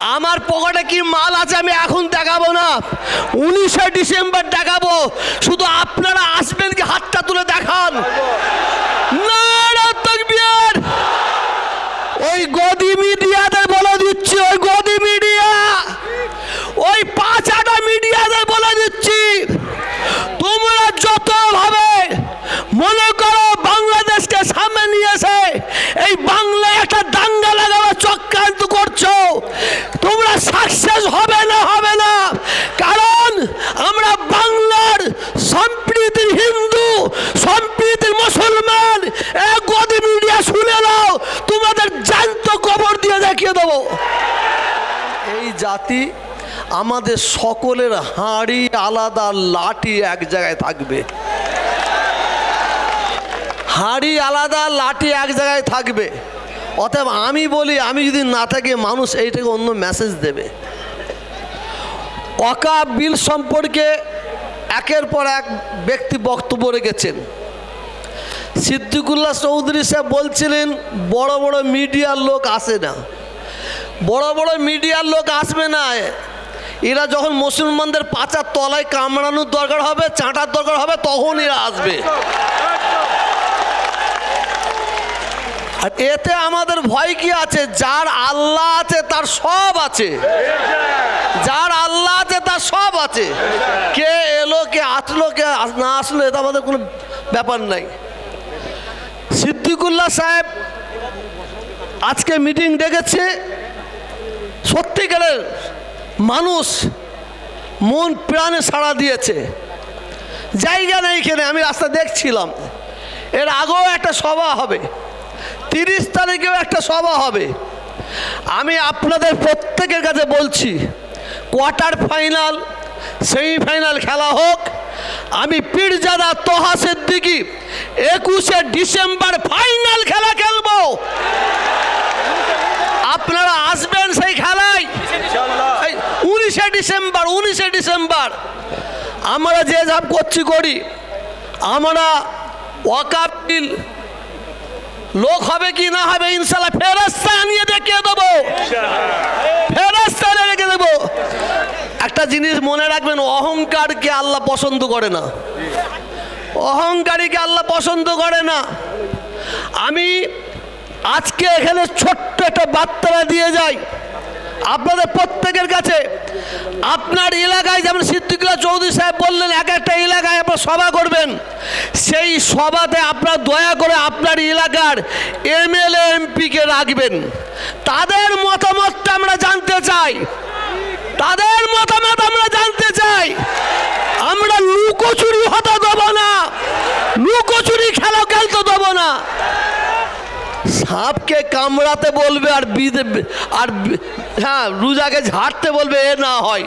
আমার পকেটে কি মাল আছে আমি এখন দেখাবো না? উনিশে ডিসেম্বর দেখাবো। শুধু আপনারা আসবেন কি হাতটা তুলে দেখান? নারা তাকবীর! ওই গদি মিডিয়াদের বলে দিচ্ছি ওই গদি মিডিয়া ওই পাঁচ আটা মিডিয়াদের বলে দিচ্ছি তোমরা যত ভাবে মনে করো বাংলাদেশকে সামনে নিয়ে এসে এই বাংলায় একটা দাঙ্গা লাগাবার চক্রান্ত করছ তোমরা সাকসেস হবে না হবে না কারণ আমরা বাংলার সম্প্রীতির হিন্দু সম্প্রীতির মুসলমান এক গদি মিডিয়া শুনে নাও তোমাদের জ্যান্ত কবর দেখিয়ে দেবো। এই জাতি আমাদের সকলের হাঁড়ি আলাদা, লাঠি এক জায়গায় থাকবে। হাঁড়ি আলাদা, লাঠি এক জায়গায় থাকবে। অতএব আমি বলি, আমি যদি না থাকি, মানুষ এইটাকে অন্য মেসেজ দেবে। অকা বিল সম্পর্কে একের পর এক ব্যক্তি বক্তব্য রেখেছেন। সিদ্দিকুল্লাহ চৌধুরী সাহেব বলছিলেন, বড় বড় মিডিয়ার লোক আসে না। বড় বড় মিডিয়ার লোক আসবে না। এরা যখন মুসলমানদের পাচার তলায় কামড়ানোর দরকার হবে, চাঁটার দরকার হবে, তখন এরা আসবে। আর এতে আমাদের ভয় কি আছে? যার আল্লাহ আছে, তার সব আছে। যার আল্লাহ আছে, তার সব আছে। কে এলো, কে আসলো, কে না আসলো, এটা আমাদের কোনো ব্যাপার নাই। সিদ্দিকুল্লাহ সাহেব আজকে মিটিং ডেকেছে। সত্যিকারের মানুষ মন প্রাণে সাড়া দিয়েছে। জায়গা নেই এখানে, আমি রাস্তা দেখছিলাম। এর আগেও একটা সভা হবে। তিরিশ তারিখেও একটা সভা হবে। আমি আপনাদের প্রত্যেকের কাছে বলছি, কোয়ার্টার ফাইনাল, সেমিফাইনাল খেলা হোক। আমি পীরজাদা তোহা সিদ্দিকি একুশে ডিসেম্বর ফাইনাল খেলা খেলব। আপনারা আসবেন সেই খেলায় এই উনিশে ডিসেম্বর, উনিশে ডিসেম্বর। আমরা যে যাব করছি করি। আমরা ওয়াকাবিল লোক হবে কি না হবে ইনশাল্লাহ ফেরস্তা নিয়ে দেখিয়ে দেবো। ফেরস্তা রেখে দেবো। একটা জিনিস মনে রাখবেন, অহংকারকে আল্লাহ পছন্দ করে না। অহংকারীকে আল্লাহ পছন্দ করে না। আমি আজকে এখানে ছোট্ট একটা বার্তা দিয়ে যাই। আপনাদের প্রত্যেকের কাছে আপনার এলাকায় যেমন সিদ্দিকুল্লাহ চৌধুরী সাহেব বললেন, এক একটা এলাকায় আপনার সভা করবেন। সেই সভাতে আপনার দয়া করে আপনার এলাকার এমএলএ, এমপিকে রাখবেন। তাদের মতামতটা আমরা জানতে চাই। তাদের মতামত আমরা জানতে চাই আমরা লুকোচুরি হতে দেবো না লুকোচুরি খেলা খেলতে দেবো না সাপকে কামড়াতে বলবে আর বিদে আর হ্যাঁ রোজাকে ঝাড়তে বলবে, এ না হয়,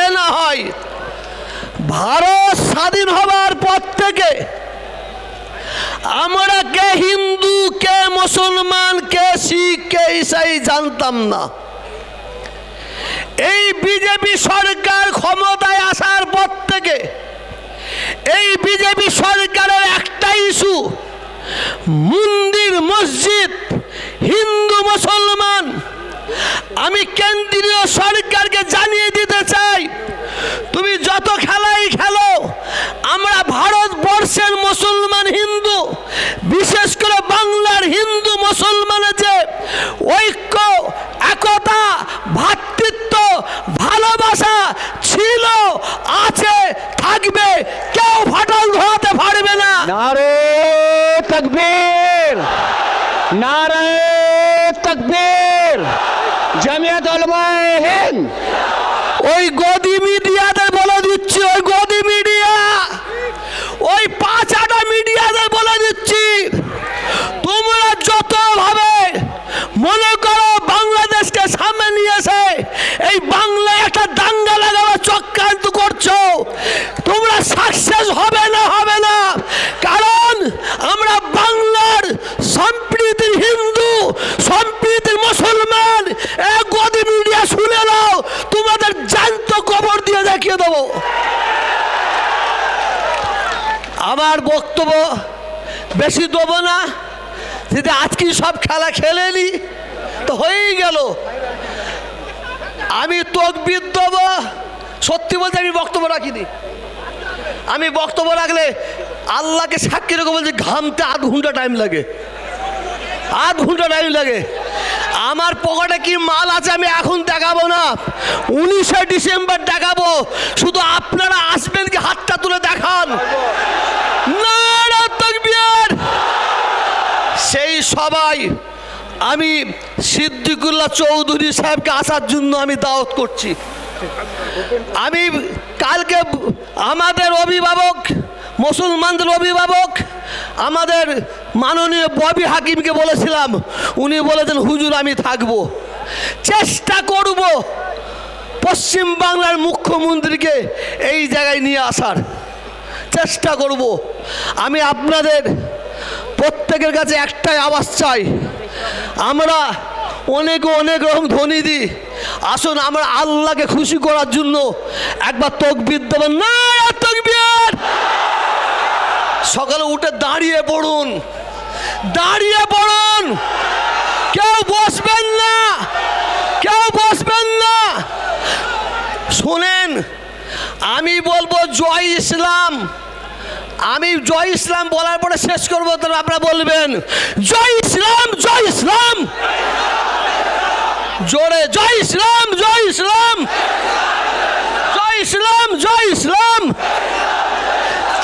এ না হয়। ভারত স্বাধীন হবার পর থেকে আমরা কে হিন্দু, কে মুসলমান, কে শিখ, কে ইসাই জানতাম না। এই বিজেপি সরকার ক্ষমতায় আসার পর থেকে এই বিজেপি সরকারের একটা ইস্যু মন্দির, মসজিদ, হিন্দু, মুসলমান, আমি কেন্দ্রীয় সরকারকে জানিয়ে দিতে চাই, তুমি যত খেলাই খেলো, আমরা ভারতবর্ষের মুসলমান হিন্দু, বিশেষ করে বাংলার হিন্দু মুসলমানের যে ঐক্য, একতা ভ্রাতৃত্ব ভালোবাসা ছিল, আছে, থাকবে, কেউ ফাটল ধরাতে পারবে না। नारे তকবীর। নারায় তকবীর। জামিয়াত উলামায়ে হিন্দ। ওই গদি মিডিয়াদের বলে দিচ্ছি, ওই গদি মিডিয়া। ওই পাঁচ আটা মিডিয়াদের বলে দিচ্ছি। তোমরা যতভাবে মনে করো বাংলাদেশকে সামনে নিয়ে এসে এই বাংলায় একটা দাঙ্গা লাগাবার চক্রান্ত করছ, তোমরা সাকসেস হবে না হবে না। কারণ আমরা সম্প্রীতির হিন্দু সম্প্রীতির মুসলমান এক গদি মিডিয়া শুনে নাও, তোমাদের জ্যান্ত কবর দিয়ে দেখিয়ে দেবো। আমার বক্তব্য বেশি দেবো না, যদি আজকে সব খেলা খেলে নি, তো হয়েই গেল। আমি তকবির দেবো, সত্যি বলতে আমি বক্তব্য রাখিনি। আমি বক্তব্য রাখলে আল্লাহকে সাক্ষী রেখে বলছি, ঘামতে আধ ঘণ্টা টাইম লাগে। আধ ঘণ্টা টাইম লাগে। আমার পকেটে কি মাল আছে আমি এখন দেখাবো না। উনিশে ডিসেম্বর দেখাবো। শুধু আপনারা আসবেন কি হাতটা তুলে দেখান। সেই সবাই, আমি সিদ্দিকুল্লাহ চৌধুরী সাহেবকে আসার জন্য আমি দাওয়াত করছি। আমি কালকে আমাদের অভিভাবক, মুসলমানদের অভিভাবক আমাদের মাননীয় ববি হাকিমকে বলেছিলাম, উনি বলেছেন, হুজুর, আমি থাকব। চেষ্টা করব পশ্চিম বাংলার মুখ্যমন্ত্রীকে এই জায়গায় নিয়ে আসার। চেষ্টা করব। আমি আপনাদের প্রত্যেকের কাছে একটাই আওয়াজ চাই। আমরা অনেকে অনেক রকম ধ্বনি দিই আসুন আমরা আল্লাহকে খুশি করার জন্য একবার তকবির দেবেন। না সকালে উঠে দাঁড়িয়ে পড়ুন। দাঁড়িয়ে পড়ুন। কেউ বসবেন না। কেউ বসবেন না। শোনেন, আমি বলব জয় ইসলাম। আমি জয় ইসলাম বলার পরে শেষ করব, তো আপনারা বলবেন, জয় ইসলাম জয় ইসলাম। জোরে, জয় ইসলাম জয় ইসলাম জয় ইসলাম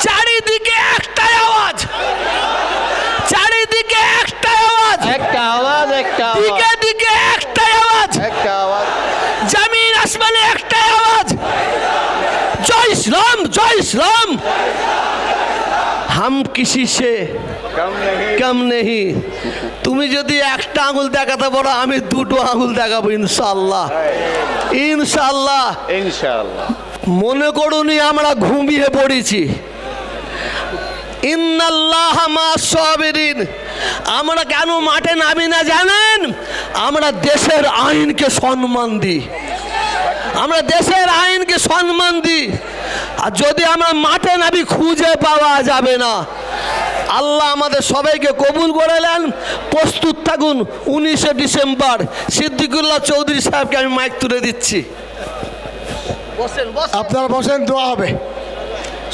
চারিদিকে একটাই আওয়াজ চারিদিকে একটাই আওয়াজ একটা আওয়াজ একটা দিকে দিকে একটাই আওয়াজ একটা আওয়াজ জমিন আসমানে একটাই আওয়াজ জয় ইসলাম জয় ইসলাম। হাম কিসি সে? কম নেহি? তুমি যদি একটা আঙুল দেখাতে পারো আমি দুটো আঙুল দেখাবো ইনশাল্লাহ ইনশাল্লাহ ইনশাআল্লাহ। মনে করুনি আমরা ঘুমিয়ে পড়েছি। ইন্নাল্লাহ মা সাবিরিন। আমরা কেন মাঠে নামি না জানেন? আমরা দেশের আইনকে সম্মান দিই। আমরা দেশের আইনকে সম্মান দিই। আর যদি আমরা মাঠে নামি খুঁজে পাওয়া যাবে না আল্লাহ আমাদের সবাইকে কবুল করালেন প্রস্তুত থাকুন উনিশে ডিসেম্বর সিদ্দিকুল্লাহ চৌধুরী সাহেবকে আমি মাইক তুলে দিচ্ছি বসেন বসেন আপনারা বসেন দোয়া হবে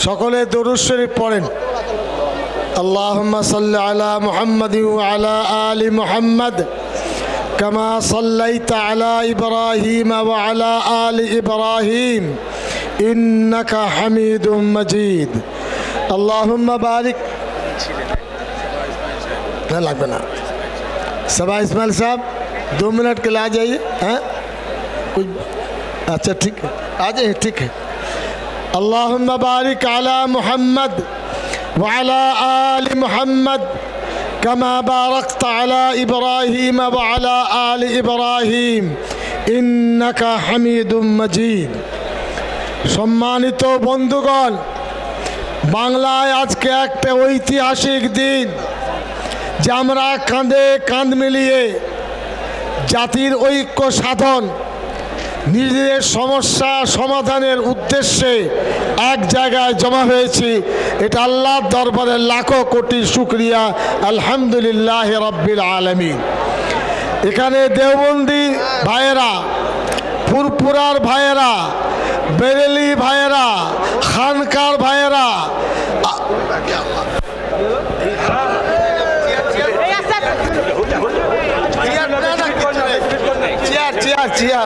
সকলে দরুদ শরীফ পড়েন اللهم صل على محمد وعلى آل محمد كما صليت على إبراهيم وعلى آل إبراهيم ইন্নাকা হামিদুম মজিদ আল্লাহুম্মা বারিক না লাগবে না सबा इसमाइल साहब दो मिनट के लिए आ जाइए हैं कुछ अच्छा ठीक है आ जाइए ठीक है अल्लाह बारिक आला मोहम्मद वाला आल मोहम्मद कमा बारक आला इब्राहिम वाला आल इब्राहिम इन्नका हमीद मजीद সম্মানিত বন্ধুগণ, বাংলায় আজকে একটা ঐতিহাসিক দিন যে আমরা কাঁধে কাঁধ মিলিয়ে জাতির ঐক্য সাধন, নিজেদের সমস্যা সমাধানের উদ্দেশ্যে এক জায়গায় জমা হয়েছি। এটা আল্লাহর দরবারে লাখো কোটি শুক্রিয়া, আলহামদুলিল্লাহ রব্বিল আলমিন। এখানে দেওবন্দি ভাইয়েরা ফুরপুরার ভাইয়েরা বেরেলি ভাইয়েরা খানকার ভাইয়েরা চেয়ার চেয়ার চেয়ার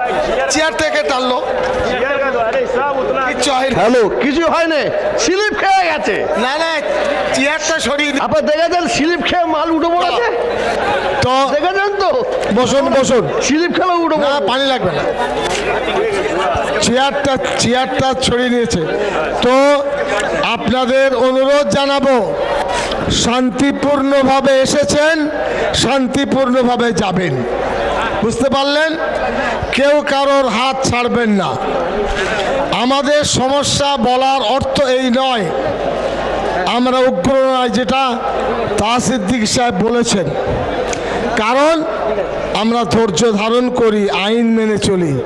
চেয়ার থেকে টানলো। হ্যালো কিছু হয় না স্লিপ খেয়ে গেছে। না না চেয়ারটা সরিয়ে দিন। আপনার দেখেছেন স্লিপ খেয়ে মাল উঠে পড়েছে? বসুন বসুন। স্লিপ খেলে উঠে না পানি লাগবে না। চেয়ারটা চেয়ারটা ছড়িয়ে নিয়েছে। তো আপনাদের অনুরোধ জানাব শান্তিপূর্ণভাবে এসেছেন শান্তিপূর্ণভাবে যাবেন। বুঝতে পারলেন? কেউ কারোর হাত ছাড়বেন না। আমাদের সমস্যা বলার অর্থ এই নয়। আমরা উগ্র নয় যেটা তা সিদ্দিক সাহেব বলেছেন। কারণ আমরা ধৈর্য ধারণ করি, আইন মেনে চলি।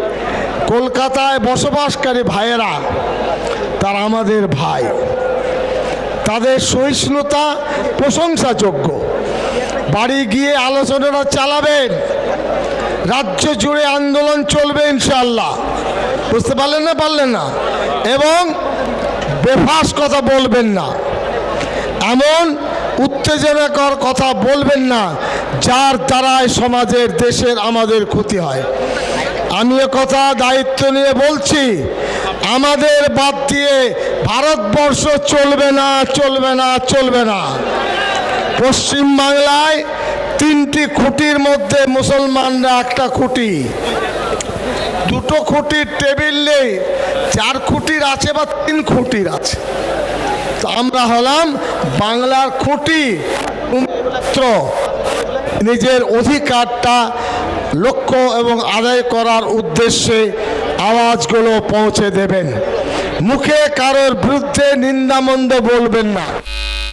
কলকাতায় বসবাসকারী ভাইয়েরা, তারা আমাদের ভাই। তাদের সহিষ্ণুতা প্রশংসাযোগ্য। বাড়ি গিয়ে আলোচনাটা চালাবেন। রাজ্য জুড়ে আন্দোলন চলবে ইনশাল্লাহ বুঝতে পারলেন না পারলেন না? এবং বেফাস কথা বলবেন না। এমন উত্তেজনাকর কথা বলবেন না যার দ্বারাই সমাজের, দেশের আমাদের ক্ষতি হয়। আমি কথা দায়িত্ব নিয়ে বলছি, আমাদের বাদ দিয়ে ভারতবর্ষ চলবে না চলবে না চলবে না। পশ্চিম বাংলায় তিনটি খুঁটির মধ্যে মুসলমানরা একটা খুঁটি। দুটো খুঁটির টেবিল নেই, চার খুঁটির আছে বা তিন খুঁটির আছে। তো আমরা হলাম বাংলার খুঁটি নিজের অধিকারটা লক্ষ্য এবং আদায় করার উদ্দেশ্যে আওয়াজগুলো পৌঁছে দেবেন। মুখে কারোর বিরুদ্ধে নিন্দামন্দ বলবেন না।